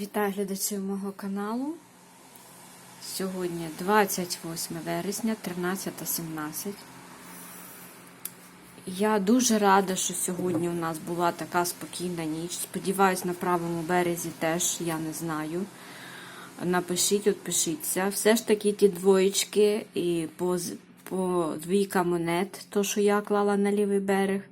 Вітаю глядачів мого каналу. Сьогодні 28 вересня, 13.17. Я дуже рада, що сьогодні у нас була така спокійна ніч. Сподіваюсь, на правому березі теж, я не знаю. Напишіть, відпишіться. Все ж таки ті двоєчки і по, по двійка монет, то, що я клала на лівий берег.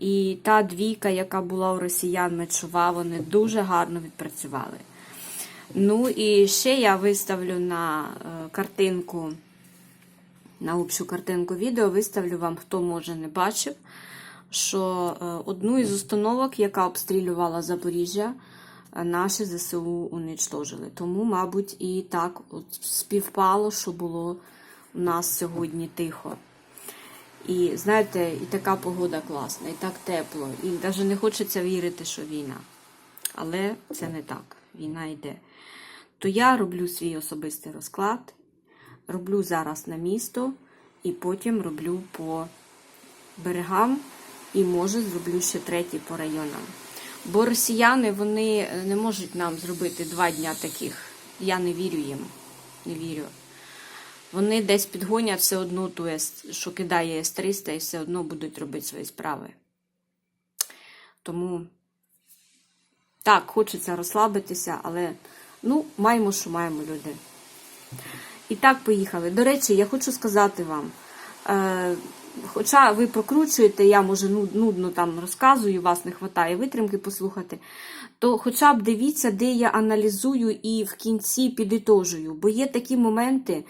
І та двійка, яка була у росіян мечова, вони дуже гарно відпрацювали. Ну і ще я виставлю на е, картинку, на общу картинку відео, виставлю вам, хто може не бачив, що е, одну із установок, яка обстрілювала Запоріжжя, е, наші ЗСУ уничтожили. Тому, мабуть, і так от співпало, що було у нас сьогодні тихо. І знаєте, і така погода класна, і так тепло, і навіть не хочеться вірити, що війна. Але це не так. Війна йде. То я роблю свій особистий розклад, роблю зараз на місто, і потім роблю по берегам, і може зроблю ще третій по районам. Бо росіяни вони не можуть нам зробити два дня таких. Я не вірю їм. Не вірю. Вони десь підгонять все одно ту, що кидає С-300, і все одно будуть робити свої справи. Тому так, хочеться розслабитися, але ну, маємо, що маємо люди. І так, поїхали. До речі, я хочу сказати вам. Е, хоча ви прокручуєте, я може ну- нудно там розказую, вас не вистачає витримки послухати, то хоча б дивіться, де я аналізую і в кінці підітожую. Бо є такі моменти,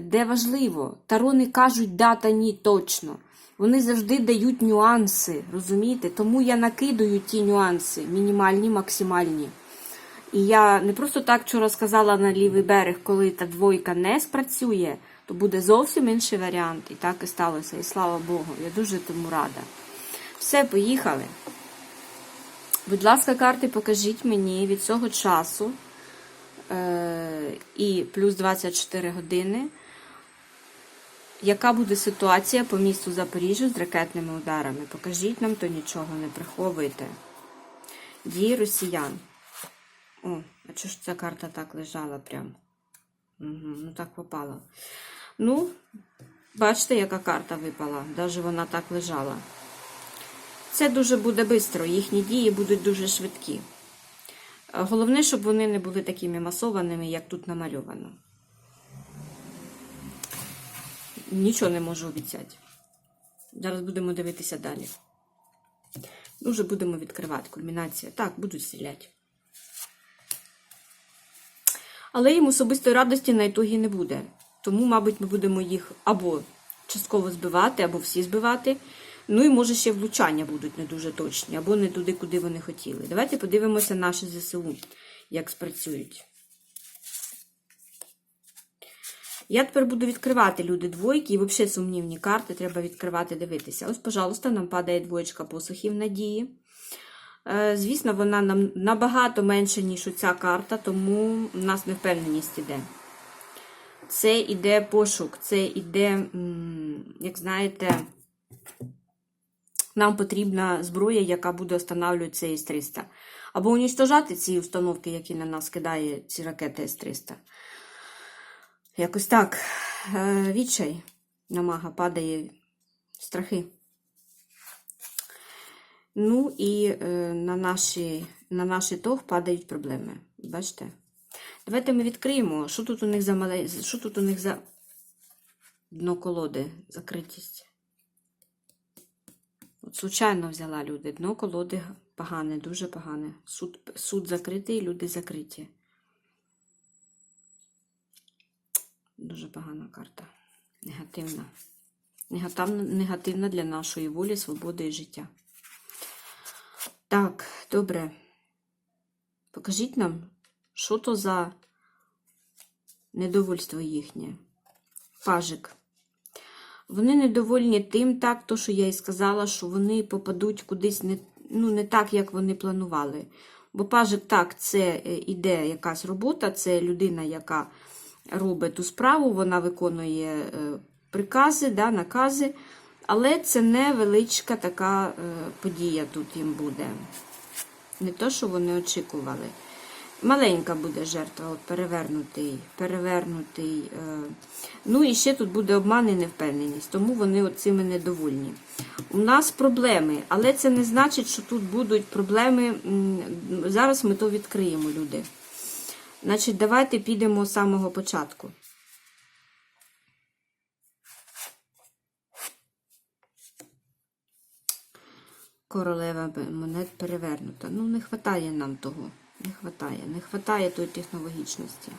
де важливо. Тарони кажуть да та ні точно. Вони завжди дають нюанси, розумієте? Тому я накидаю ті нюанси, мінімальні, максимальні. І я не просто так вчора сказала на лівий берег, коли та двойка не спрацює, то буде зовсім інший варіант. І так і сталося. І слава Богу, я дуже тому рада. Все, поїхали. Будь ласка, карти, покажіть мені від цього часу е- і плюс 24 години, яка буде ситуація по місту Запоріжжя з ракетними ударами. Покажіть нам, то нічого не приховуйте. Дії росіян. О, а чого ж ця карта так лежала прям? Угу, ну так попала. Ну, бачите, яка карта випала. Навіть вона так лежала. Це дуже буде швидко, їхні дії будуть дуже швидкі. Головне, щоб вони не були такими масованими, як тут намальовано. Нічого не можу обіцяти. Зараз будемо дивитися далі. Дуже будемо відкривати кульмінація. Так, будуть стріляти. Але їм особистої радості на ітогі не буде. Тому, мабуть, ми будемо їх або частково збивати, або всі збивати. Ну і може ще влучання будуть не дуже точні, або не туди, куди вони хотіли. Давайте подивимося наші ЗСУ, як спрацюють. Я тепер буду відкривати люди двойки, і взагалі сумнівні карти треба відкривати, дивитися. Ось, пожалуйста, нам падає двоєчка посухів надії. Е, Звісно, вона нам набагато менша, ніж оця карта, тому у нас невпевненість іде. Це іде пошук, це іде, як знаєте, нам потрібна зброя, яка буде останавливати цей С-300. Або унічтожати ці установки, які на нас кидає ці ракети С-300. Якось так. Е, Відчай на мага падає страхи. Ну і е, на наші, на наші тог падають проблеми. Бачите? Давайте ми відкриємо, що тут у них за що тут у них за дно колоди, закритість. От случайно взяла люди. Дно колоди погане, дуже погане. Суд, суд закритий, люди закриті. Дуже погана карта. Негативна. Негативна, негативна для нашої волі, свободи і життя. Так, добре. Покажіть нам, що то за недовольство їхнє. Пажик. Вони недовольні тим, так, то, що я і сказала, що вони попадуть кудись не, ну, не так, як вони планували. Бо пажик, так, це е, іде якась робота, це людина, яка робить ту справу, вона виконує е, прикази, да, накази, але це невеличка така е, подія тут їм буде. Не то, що вони очікували. Маленька буде жертва, от перевернутий, перевернутий. Е, ну і ще тут буде обман і невпевненість, тому вони от цими недовольні. У нас проблеми, але це не значить, що тут будуть проблеми. Зараз ми то відкриємо, люди. Значить, давайте підемо з самого початку. Королева монет перевернута. Ну, не вистачає нам того. Не вистачає. Не вистачає тої технологічності.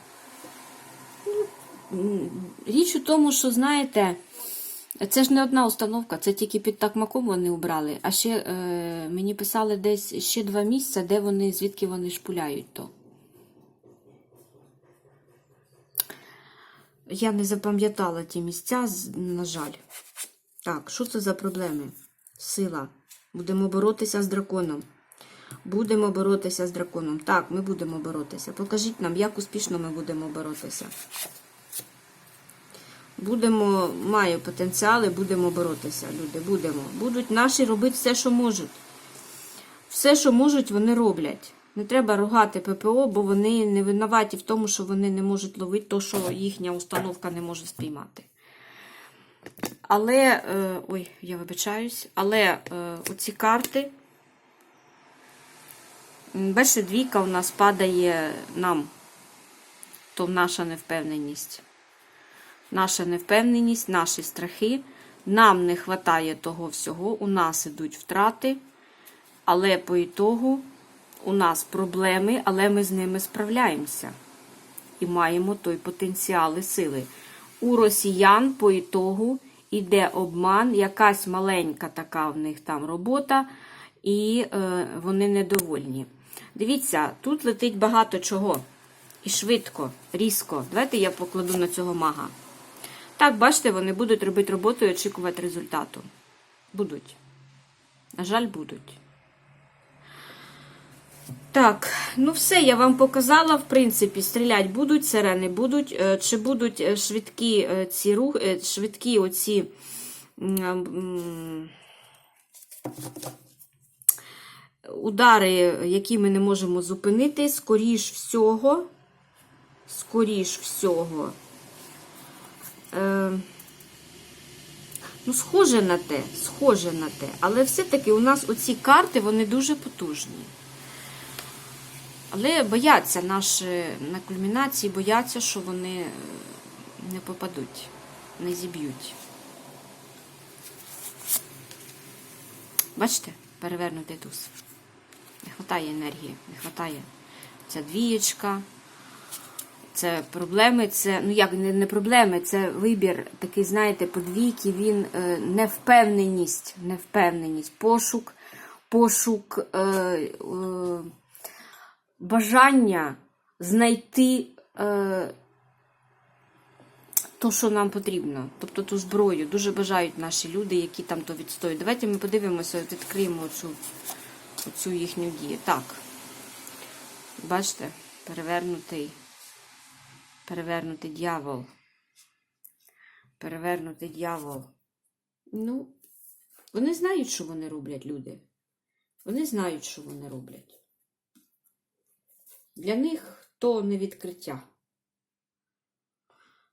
Ну, Річ у тому, що, знаєте, це ж не одна установка, це тільки під такмаком вони убрали. А ще е, мені писали десь ще два місця, де вони, звідки вони шпуляють то. Я не запам'ятала ті місця, на жаль. Так, що це за проблеми? Сила. Будемо боротися з драконом. Будемо боротися з драконом. Так, ми будемо боротися. Покажіть нам, як успішно ми будемо боротися. Будемо, маю потенціали, будемо боротися, люди. Будемо. Будуть наші робити все, що можуть. Все, що можуть, вони роблять. Не треба ругати ППО, бо вони не винуваті в тому, що вони не можуть ловити то, що їхня установка не може спіймати. Але, е, ой, я вибачаюсь, але е, оці карти, бачите, двійка у нас падає нам, то наша невпевненість. Наша невпевненість, наші страхи. Нам не вистачає того всього, у нас ідуть втрати, але по ітогу у нас проблеми, але ми з ними справляємося. І маємо той потенціал і сили. У росіян по ітогу іде обман, якась маленька така в них там робота, і е, вони недовольні. Дивіться, тут летить багато чого. І швидко, різко. Давайте я покладу на цього мага. Так, бачите, вони будуть робити роботу і очікувати результату. Будуть. На жаль, будуть. Так, ну все, я вам показала, в принципі, стрілять будуть, сирени будуть. Е, Чи будуть е, швидкі е, ці рухи, швидкі оці. Удари, які ми не можемо зупинити, скоріш всього, скоріш всього, е, ну, схоже на те, схоже на те, але все-таки у нас оці карти, вони дуже потужні. Але бояться наші на кульмінації, бояться, що вони е, не попадуть, не зіб'ють. Бачите, перевернутий туз. Не вистачає енергії, не вистачає. Ця двієчка. Це проблеми, це, ну як не, проблеми, це вибір такий, знаєте, подвійки, він е, невпевненість, невпевненість, пошук, пошук. Е, е, бажання знайти е, то, що нам потрібно, тобто ту зброю. Дуже бажають наші люди, які там то відстоюють. Давайте ми подивимося, відкриємо цю, цю їхню дію. Так. Бачите, перевернутий, перевернутий дьявол. Перевернутий дьявол. Ну, вони знають, що вони роблять, люди. Вони знають, що вони роблять. Для них то не відкриття.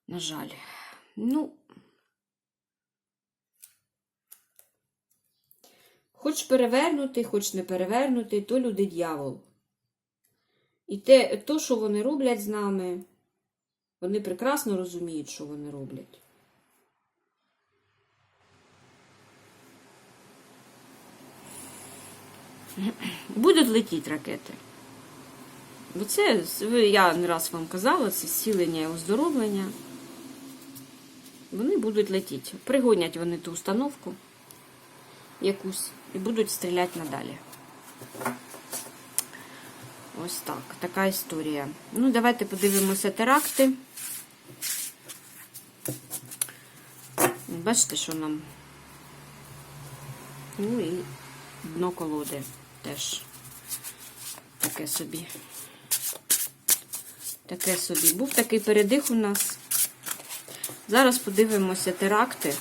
На жаль. Ну, хоч перевернути, хоч не перевернути, то люди дьявол. І те, то, що вони роблять з нами, вони прекрасно розуміють, що вони роблять. Будуть летіти ракети. Бо це, я не раз вам казала, це зцілення і оздоровлення. Вони будуть летіти. Пригонять вони ту установку якусь і будуть стріляти надалі. Ось так, така історія. Ну, давайте подивимося теракти. Бачите, що нам. Ну і дно колоди теж таке собі. Таке собі. Був такий передих у нас. Зараз подивимося теракти.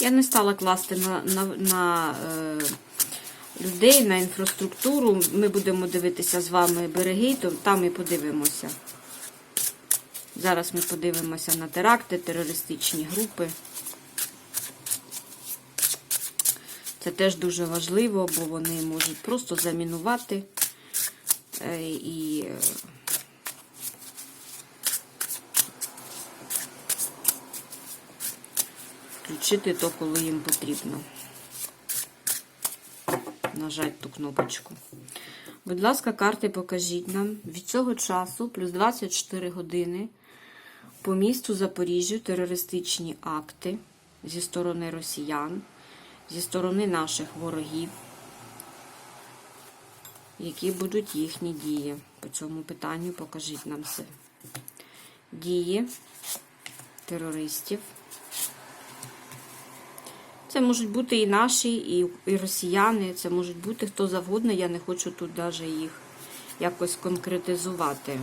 Я не стала класти на, на, на е, людей, на інфраструктуру. Ми будемо дивитися з вами береги, то там і подивимося. Зараз ми подивимося на теракти, терористичні групи. Це теж дуже важливо, бо вони можуть просто замінувати е, і включити то, коли їм потрібно. Нажать ту кнопочку. Будь ласка, карти покажіть нам від цього часу, плюс 24 години, по місту Запоріжжю терористичні акти зі сторони росіян, зі сторони наших ворогів, які будуть їхні дії. По цьому питанню покажіть нам все. Дії терористів. Це можуть бути і наші, і, і росіяни, це можуть бути хто завгодно. Я не хочу тут навіть їх якось конкретизувати.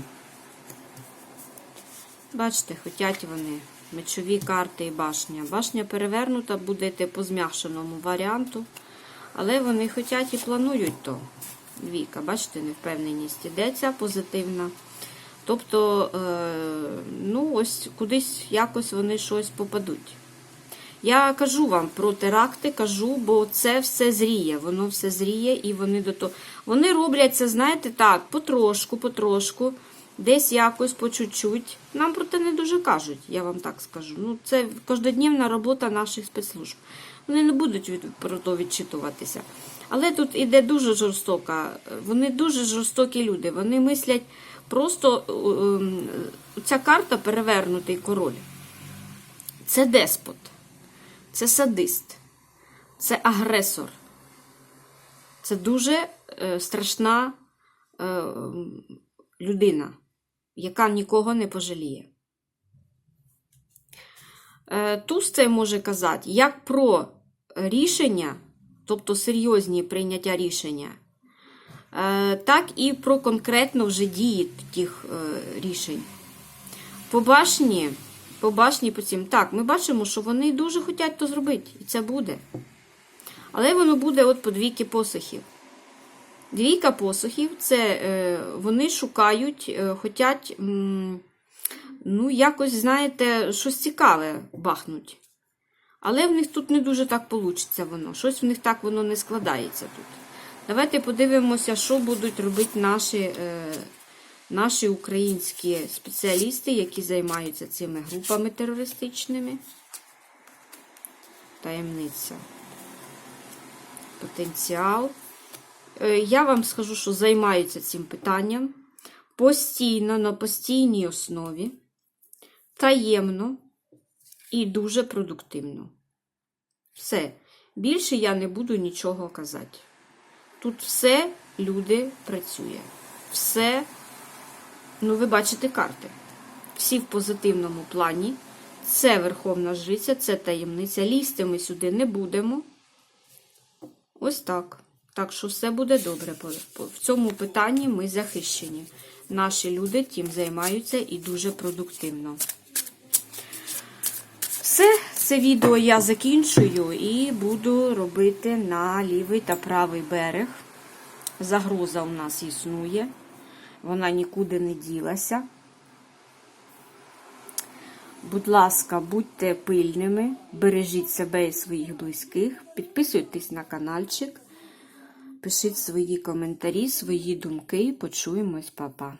Бачите, хотять вони мечові карти і башня. Башня перевернута, буде по зм'якшеному варіанту. Але вони хочуть і планують то. Двійка, бачите, невпевненість ідеться позитивна. Тобто, е, ну, ось кудись якось вони щось попадуть. Я кажу вам про теракти, кажу, бо це все зріє. Воно все зріє, і вони до того. Вони роблять це, знаєте, так, потрошку, потрошку, десь якось по чуть-чуть. Нам про це не дуже кажуть, я вам так скажу. Ну, це кожноднівна робота наших спецслужб. Вони не будуть від, про то відчитуватися. Але тут іде дуже жорстока. Вони дуже жорстокі люди. Вони мислять просто ем, ця карта перевернутий король. Це деспот. Це садист, це агресор. Це дуже е, страшна е, людина, яка нікого не пожаліє. Е, Туз це може казати як про рішення, тобто серйозні прийняття рішення, е, так і про конкретно вже дії тих е, рішень. По башні. По башні по цим. Так, ми бачимо, що вони дуже хочуть то зробити. І це буде. Але воно буде от по двійки посохів. Двійка посохів це е, вони шукають, е, хочуть, м, ну, якось, знаєте, щось цікаве бахнуть. Але в них тут не дуже так вийде воно. Щось в них так воно не складається тут. Давайте подивимося, що будуть робити наші. Е, наші українські спеціалісти, які займаються цими групами терористичними. Таємниця. Потенціал. Е, Я вам скажу, що займаються цим питанням постійно, на постійній основі, таємно і дуже продуктивно. Все. Більше я не буду нічого казати. Тут все люди працює. Все Ну, ви бачите карти. Всі в позитивному плані. Це Верховна Жриця, це таємниця. Лізти ми сюди не будемо. Ось так. Так що все буде добре. В цьому питанні ми захищені. Наші люди тим займаються і дуже продуктивно. Все, це відео я закінчую і буду робити на лівий та правий берег. Загроза у нас існує. Вона нікуди не ділася. Будь ласка, будьте пильними, бережіть себе і своїх близьких, підписуйтесь на каналчик, пишіть свої коментарі, свої думки. Почуємось, папа.